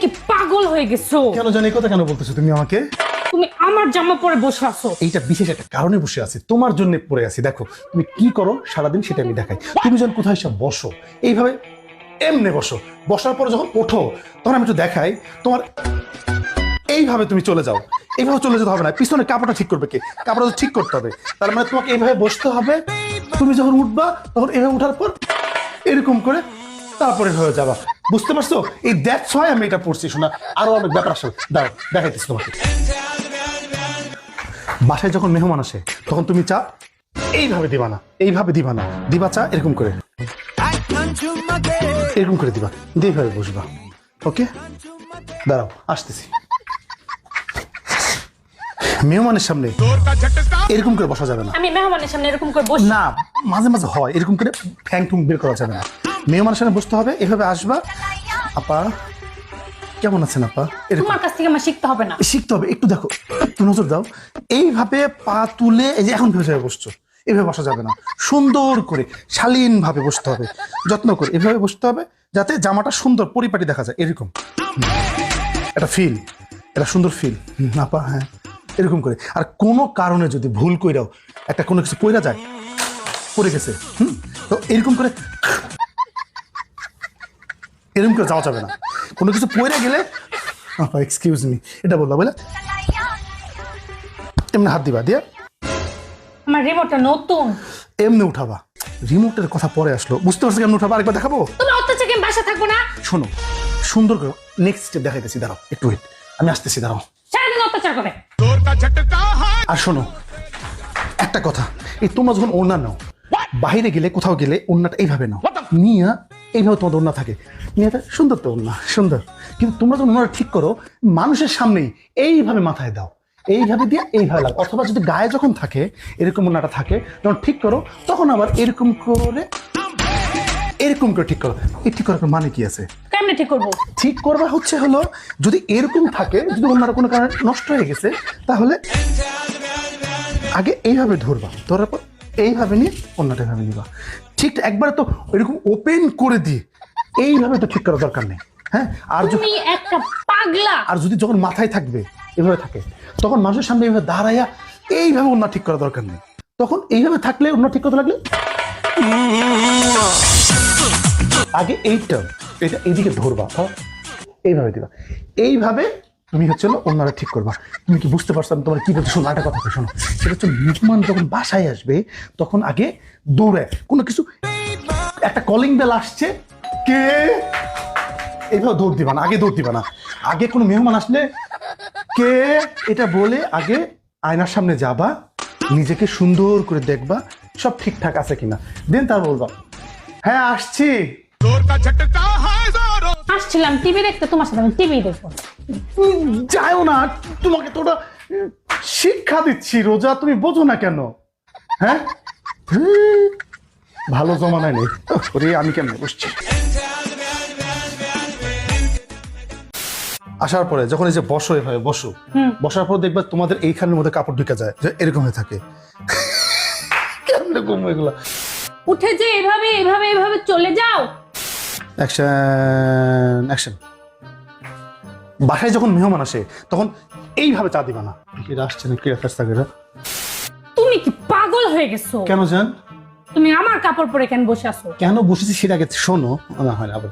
কি পাগল হয়ে গেছো? কেন জানি কথা কেন বলতেছো তুমি আমাকে? তুমি আমার জামা পরে বসে আছো। এইটা বিশেষ একটা কারণে বসে আছি তোমার জন্য পরে আছি। দেখো তুমি কি করো সারাদিন সেটা আমি দেখাই। তুমি যখন কোথাও এসে বসো এইভাবে এমনে বসো। বসার পরে যখন ওঠো তখন আমি একটু দেখাই তোমার এইভাবে তুমি চলে যাও। এইভাবে চলে যেতে হবে না। পিছনে কাপড়টা ঠিক করবে কে? কাপড়টা তো ঠিক করতে হবে। তার মানে তোমাকে এইভাবে বসতে হবে। তুমি যখন উঠবা তখন এইভাবে উঠার পর এরকম করে তারপরে হয়ে যাবা। বুঝতে পারছ? এই দ্যাটস হয় আমি এটা পড়ছি শোনা। আরও অনেক ব্যাপার আসবে দাঁড়াও দেখাইতেছি তোমাকে। বাসায় যখন মেহমান আসে তখন তুমি চা এইভাবে দিবা না এইভাবে দিবা না। দিবা চা এরকম করে। এরকম করে দিবা। দিয়ে এইভাবে বসবা। ওকে? দাঁড়াও আসতেছি। মেহমানের সামনে এরকম করে বসা যাবে না। আমি মেহমানের সামনে এরকম করে বসি। না মাঝে মাঝে হয়। এরকম করে ঠ্যাং ঠুং বের করা যাবে না। মেহমানের সামনে বসতে হবে এভাবে আসবা। আপা কেমন আছেন আপা? এরকম। তোমার কাছ থেকে আমার শিখতে হবে না। শিখতে হবে। একটু দেখো একটু নজর দাও। এইভাবে পা তুলে এই যে এখন ভেবে বসছো এভাবে বসা যাবে না। সুন্দর করে শালীন ভাবে বসতে হবে। যত্ন করে এভাবে বসতে হবে যাতে জামাটা সুন্দর পরিপাটি দেখা যায়। এরকম। এটা ফিল এটা সুন্দর ফিল আপা হ্যাঁ। এরকম করে। আর কোনো কারণে যদি ভুল কইরাও একটা কোনো কিছু কইরা যায় পড়ে গেছে। হুম তো এরকম করে এরকম করে যাওয়া যাবে না। কোনো কিছু পড়ে গেলে এক্সকিউজ মি এটা বললা বলে এমনি হাত দিবা দিয়ে। আমার রিমোটটা নতুন। এমনি উঠাবা। রিমোটের কথা পরে আসলো। বুঝতে পারছ কেমন উঠাবা? আরেকবার দেখাবো? তুমি অত্যাচার আমি বাসা থাকব না? শোনো সুন্দর করে নেক্সট স্টেপ দেখাইতেছি দাঁড়াও একটু wait। আমি আসতেছি দাঁড়াও। সারাদিন অত্যাচার করে। আর শোনো একটা কথা এই তোমরা যখন ওড়না নাও বাইরে গেলে কোথাও গেলে ওড়নাটা এইভাবে নাও। নিয়ে এইভাবে তোমাদের ওড়না থাকে। নিয়ে সুন্দর তো ওড়না সুন্দর। কিন্তু তোমরা যখন ওড়নাটা ঠিক করো মানুষের সামনেই এইভাবে মাথায় দাও। এইভাবে দিয়ে এইভাবে লাগো অথবা যদি গায়ে যখন থাকে এরকম ওড়নাটা থাকে যখন ঠিক করো তখন আবার এরকম করে এরকম করে ঠিক করো। এই ঠিক করার মানে কি আছে? কেমনে ঠিক করব? ঠিক করবা হচ্ছে হলো যদি এরকম থাকে যদি অন্যান্য কোনো কারণে নষ্ট হয়ে গেছে তাহলে আগে এইভাবে ধরবা। ধরার পর এইভাবে নিয়ে অন্যটা এভাবে নিবা। ঠিক একবারে তো এরকম ওপেন করে দিয়ে এইভাবে তো ঠিক করার দরকার নেই। হ্যাঁ? আর তুমি একটা পাগলা। আর যদি যখন মাথায় থাকবে এভাবে থাকে তখন মানুষের সামনে এইভাবে দাঁড়াইয়া এইভাবে অন্য ঠিক করা দরকার নেই। তখন এইভাবে থাকলে অন্য ঠিক করতে লাগলে? আগে এইটা এটা এইদিকে ধরবা হ্যাঁ? এইভাবে দিবা। এইভাবে তুমি হচ্ছে অন্যরা ঠিক করবা। তুমি কি বুঝতে পারছ আমি তোমার কি বলতে শোনো, একটা কথা শোনো। সেটা হচ্ছে মেহমান যখন বাসায় আসবে, তখন আগে দৌড়ে। কোনো কিছু একটা কলিং বেল আসছে। কে? এইভাবে দৌড় দিবা না, আগে দৌড় দিবা না। আগে কোনো মেহমান আসলে কে? এটা বলে আগে আয়নার সামনে যাবা, নিজেকে সুন্দর করে দেখবা, সব ঠিকঠাক আছে কিনা। দেন তার বলবা হ্যাঁ আসছি। আসছিলাম টিভি দেখতে তোমার সাথে আমি টিভি দেখব। যাও না তোমাকে তোটা শিক্ষা দিচ্ছি রোজা তুমি বোঝো না কেন? হ্যাঁ? ভালো জমানায় নেই। ওরে আমি কেন বসছি আসার পরে যখন এই যে বসো এভাবে বসো। বসার পর দেখবে তোমাদের এইখানের মধ্যে কাপড় ঢুকে যায় যে এরকম হয়ে থাকে। কেমনে এগুলো? উঠে যে এভাবে এভাবে এভাবে চলে যাও অ্যাকশন অ্যাকশন বাসায় যখন মেহমান আসে তখন এইভাবে চা দিবা না। কি আসছে না কিরা তুমি কি পাগল হয়ে গেছো? কেন জান? তুমি আমার কাপড় পরে কেন বসে আছো? কেন বসেছি সেটা আগে শোনো। না হয় আবার।